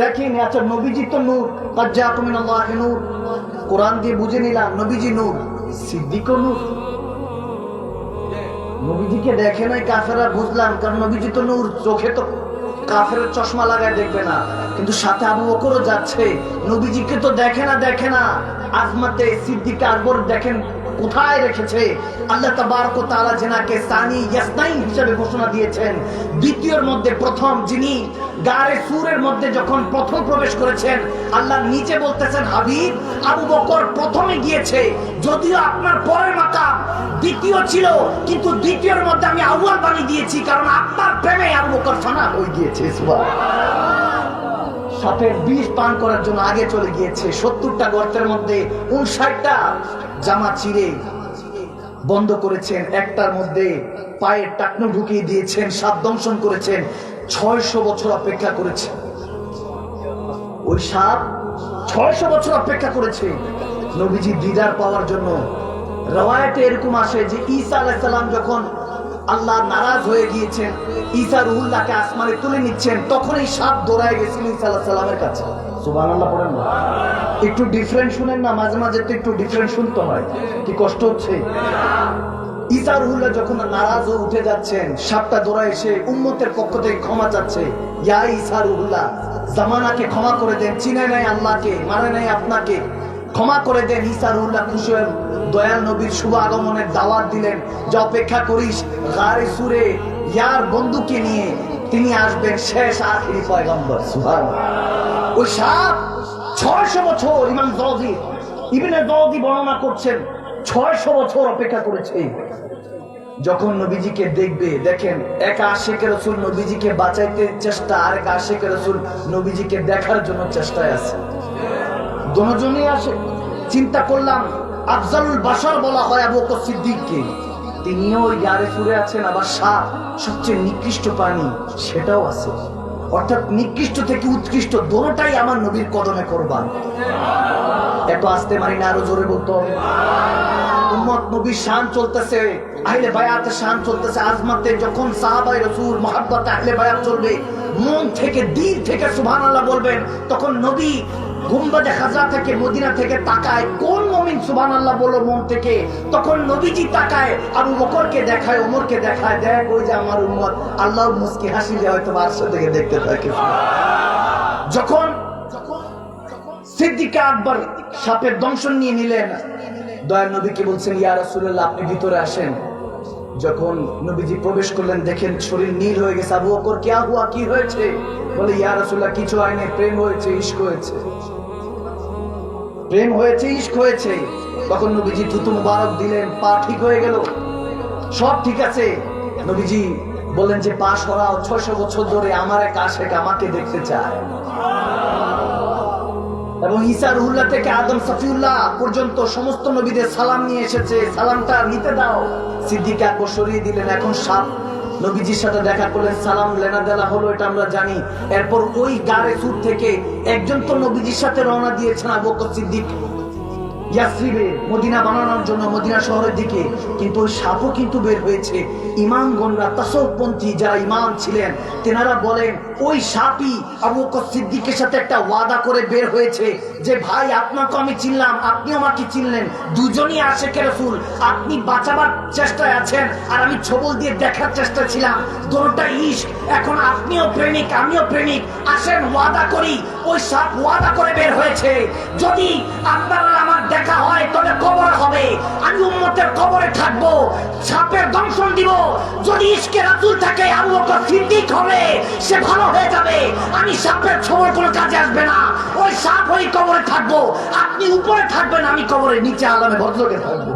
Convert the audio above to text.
দেখেন আচ্ছা নবীজি তো নূর কাজ্জা তুমি নূর। কোরআন দিয়ে বুঝে নিলাম, নবীজি নূর, সিদ্দিকও নূর। নবীজিকে দেখে নাই কাফেরা বুঝলাম, কারণ নবীজি তো নূর, চোখে তো কাফের চশমা লাগায় দেখবে না। কিন্তু সাথে আবু বকরও যাচ্ছে, নবীজিকে তো দেখে না দেখে না। আজমাতে সিদ্দিক আকবর দেখেন কোথায় রেখেছে? আল্লাহ তাবারক তাআলা জেনাকে সানি ইয়াসনাইন হিসেবে ঘোষণা দিয়েছেন, দ্বিতীয়র মধ্যে প্রথম যিনি গারে সুরের মধ্যে যখন প্রথম প্রবেশ করেছেন, আল্লাহ নিচে বলতেছেন, হাবিব, আবু বকর প্রথমে গিয়েছে, যদিও আপনার পরের মাকাম দ্বিতীয় ছিল, কিন্তু দ্বিতীয়র মধ্যে আমি আউয়াল বানিয়ে দিয়েছি, কারণ আপনার প্রেমে আবু বকর ফানা হয়ে গিয়েছে সাপের বিষ পান করার জন্য আগে চলে গিয়েছে। সত্তরটা গর্তের মধ্যে উনষাটটা জামা চিরে বন্ধ করেছেন। একটার মধ্যে পায়ের টাকনো ঢুকিয়ে দিয়েছেন, সাপ দংশন করেছেন, ছয়শো বছর অপেক্ষা করেছেন ওই সাপ ছয়শো বছর অপেক্ষা করেছে। নবীজি দিদার পাওয়ার জন্য। রওয়ায়তে এরকম আসে যে ঈসা আলাইসাল্লাম যখন আল্লাহ নারাজ হয়ে গিয়েছেন ঈসা রুহুল্লাহকে আসমানে তুলে নিচ্ছেন তখন এই সাপ দৌড়ায় গেছিল ঈসা আলাহ সাল্লামের কাছে। সুবহানাল্লাহ পড়েন না। একটু ডিফারেন্ট শুনেন না মাঝে মাঝে তো একটু ডিফারেন্ট শুনতে হয় কি কষ্ট হচ্ছে? ঈসা রুহুল্লাহ যখন নারাজ হয়ে উঠে যাচ্ছেন সাপটা দৌড়া এসে উম্মতের পক্ষ থেকে ক্ষমা চাচ্ছে ইয়া ঈসা রুহুল্লাহ জামানাকে ক্ষমা করে দেন চিনে নাই আল্লাহকে মানে নাই আপনাকে। ক্ষমা করে দেন রুহুল্লাহ খুশি দয়াল নবীর শুভ আগমনের দাওয়াত দিলেন। যে অপেক্ষা করিস গারে সুরে ইয়ার বন্ধুকে নিয়ে তিনি আসবেন শেষ আখিরি পয়গম্বর। সুবহানাল্লাহ। ওই সাপ ছয়শো বছর ইমাম জলদি ইবনে জলদি বর্ণনা করছেন, ছয়শো বছর অপেক্ষা করেছে। যখন নবীজিকে দেখবে, দেখেন এক আশেকের রসুল নবীজিকে বাঁচাইতে চেষ্টা আর এক আশেকের রসুল নবীজিকে দেখার জন্য চেষ্টায় আছে। দুজনই আসে। চিন্তা করলাম, আফজালুল বাসার বলা হয় আবু বকর সিদ্দিককে। তিনিও ইয়ারে সুরে আছেন, আবার সাপ সবচেয়ে নিকৃষ্ট প্রাণী সেটাও আছে। অর্থাৎ নিকৃষ্ট থেকে উৎকৃষ্ট দোনোটাই আমার নবীর কদমে করবান। এত আসতে মারি না, আরও জোরে বলতে। উম্মত নবীর শান চলতেছে, আহলে বায়াতে শান চলতেছে। আজমাতে যখন সাহাবাই রসুল মহাব্বত আহলে বায়াত চলবে, মন থেকে, দিল থেকে সুবহানাল্লাহ বলবেন, তখন নবী গুম্বাদে খাজরা থেকে মদিনা থেকে তাকায়, কোন মমিন সুবহানাল্লাহ বলো মন থেকে? তখন নবীজি তাকায়, আবু বকরকে দেখায়, ওমরকে দেখায়, দেখ ওই যে আমার উম্মত। আল্লাহ মুস্কি হাসি যে হয়তো আরশে থেকে দেখতে থাকে যখন সিদ্দিকে আকবর সাপের দংশন নিয়ে নিলেন, দয়াল নবীকে বলছেন, ইয়া আপনি ভিতরে আসেন। যখন নবীজি প্রবেশ করলেন, দেখেন শরীর নীল হয়ে গেছে। আবু বকর কি হুয়া কি হয়েছে? বলে, ইয়া রাসূলুল্লাহ, কিছু হয়নি প্রেম হয়েছে, ইশক হয়েছে। প্রেম হয়েছে, ইশক হয়েছে। তখন নবীজি থুতু মুবারক দিলেন, পা ঠিক হয়ে গেল। সব ঠিক আছে। নবীজি বললেন যে, পা সরাও, ছয়শো বছর ধরে আমার এক আশেক আমাকে দেখতে চায়। এবং ঈসা রুহুল্লাহ থেকে আদম সফিউল্লাহ পর্যন্ত সমস্ত নবীদের সালাম নিয়ে এসেছে। সালামটা নিতে দাও। সিদ্দিক আকবর সরিয়ে দিলেন। এখন সাপ নবীজির সাথে দেখা করলেন। সালাম লেনা দেলা হলো, এটা আমরা জানি। এরপর ওই গাড়ে সুর থেকে একজন তো নবীজির সাথে রওনা দিয়েছেন আবকর সিদ্দিক। ইয়াসরিবে মদিনা বানানোর জন্য মদিনা শহরের দিকে কিন্তু ওই সাপও কিন্তু বের হয়েছে। ইমামগণরা তাসবপন্থী যারা ইমাম ছিলেন, তেনারা বলেন, ওই সাপই আবু সিদ্দিকের সাথে একটা ওয়াদা করে বের হয়েছে যে, ভাই, আপনাকে আমি চিনলাম আপনিও আমাকে চিনলেন। দুজনই আশেকে রসুল। আপনি বাঁচাবার চেষ্টায় আছেন আর আমি ছবল দিয়ে দেখার চেষ্টা ছিলাম। দোনোটা ইস্ক এখন আপনিও প্রেমিক, আমিও প্রেমিক। আসেন, ওয়াদা করি। ওই সাপ ওয়াদা করে বের হয়েছে। যদি আপনারা আমার দেখা হয়, তবে কবর হবে। আমি উম্মতের কবরে থাকব, সাপের দংশন দিব। যদি ইসকে রাতুল থাকে, আবু বকর সিদ্দিক হবে, সে ভালো হয়ে যাবে। আমি সাপের ছবর কোনো কাজে আসবে না। ওই সাপ ওই কবরে থাকব। আপনি উপরে থাকবেন, আমি কবরের নিচে আলামে ভদ্রকে থাকব